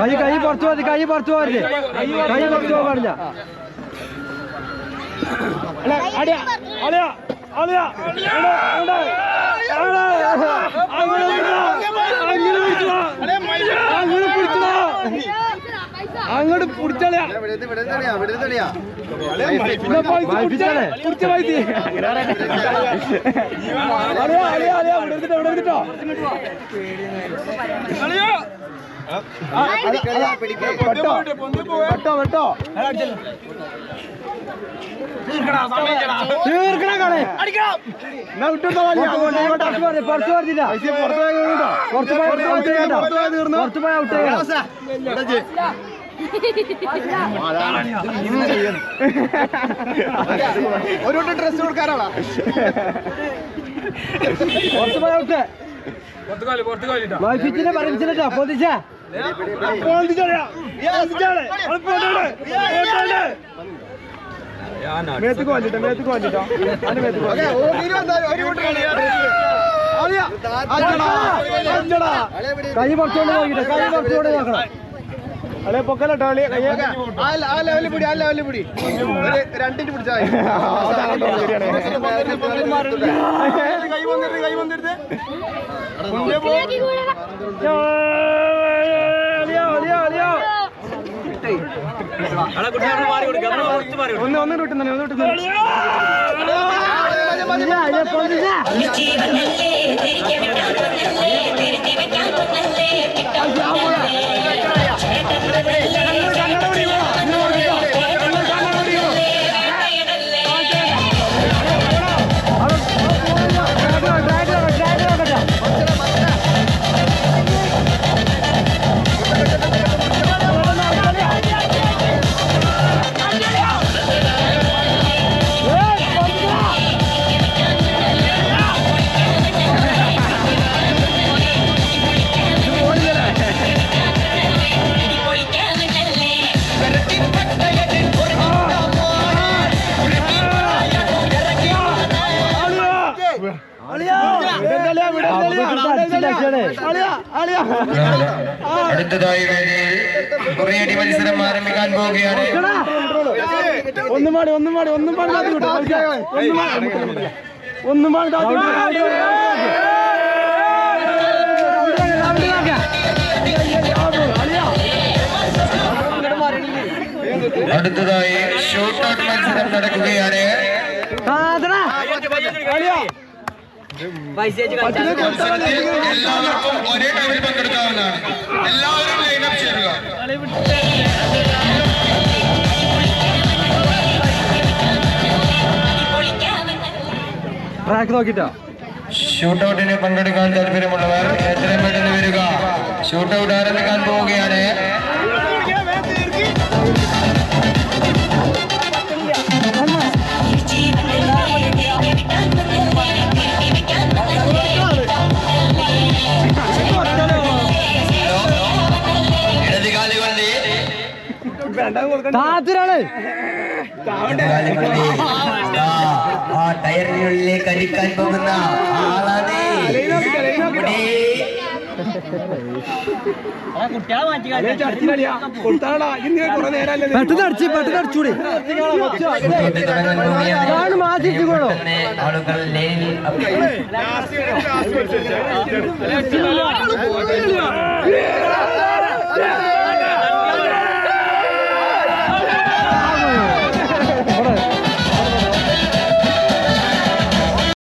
കൈ കൈ പുറത്തു പോകരുത് കൈ പുറത്തു പോകരുത് കൈ പുറത്തു പോകാൻ പാടില്ല. അടിയാ അളിയാ അളിയാ അങ്ങനെ പിടിച്ചോ അങ്ങനെ പിടിച്ചോ അങ്ങോട്ട് പിടിച്ചളിയാ പിടിച്ച വൈദ്യ അളിയാ അളിയാ അളിയാ ഇവിടെ എടുത്തിട്ടോ ഇവിടെ എടുത്തിട്ടോ വെട്ടോ വെട്ടോ തീർക്കണ കളി. പുറത്ത് പോയി ഔട്ട് ചെയ്യണ്ട പുറത്ത് പോയി ഔട്ട് ചെയ്യണം ഒരു ഡ്രസ് മേത്തുക്ക് വന്നിട്ടോ മേത്തുക്ക് വന്നിട്ടോ അതിന് മേത്തുക്ക് കൈ പുറത്തോണ്ട് നോക്കിട്ടെ കൈ പുറത്തോണ്ട് നോക്കണം. അളെ പൊക്കലട്ടോ അളി കയ്യെ ആ ലെവലിൽ പിടി ആ ലെവലിൽ പിടി. ഒരു പിടിച്ചാൽ കൈ വന്നിട്ട് വന്നിട്ട് ഒന്ന് ഒന്ന് അടുത്തതായി കുറേയടി മത്സരം ആരംഭിക്കാൻ പോവുകയാണ്. ഒന്നും പാടി ഒന്നും പാടി ഒന്നും പാടി. ഒന്നും പാടി. അടുത്തതായി ഷൂട്ടൗട്ട് മത്സരം നടക്കുകയാണ്. എല്ലാവർക്കും ഒരേ ടൈമിൽ പങ്കെടുക്കാവുന്നതാണ്. എല്ലാവരും ലൈനപ്പ് ചേരുക ട്രാക്ക് നോക്കിട്ടോ. ഷൂട്ടൗട്ടിന് പങ്കെടുക്കാൻ താല്പര്യമുള്ളവർ എത്രയും പെട്ടെന്ന് വരിക. ഷൂട്ട് ഔട്ട് ദാ, ആ ടയറിനുള്ളിലേക്ക് അടിക്കാൻ പോകുന്ന ആളാണ് പെട്ടെന്ന് അടിച്ച് പെട്ടെന്ന് അടിച്ചൂടെ. മാറ്റിക്കോളൂ തന്നെ ആളുകൾ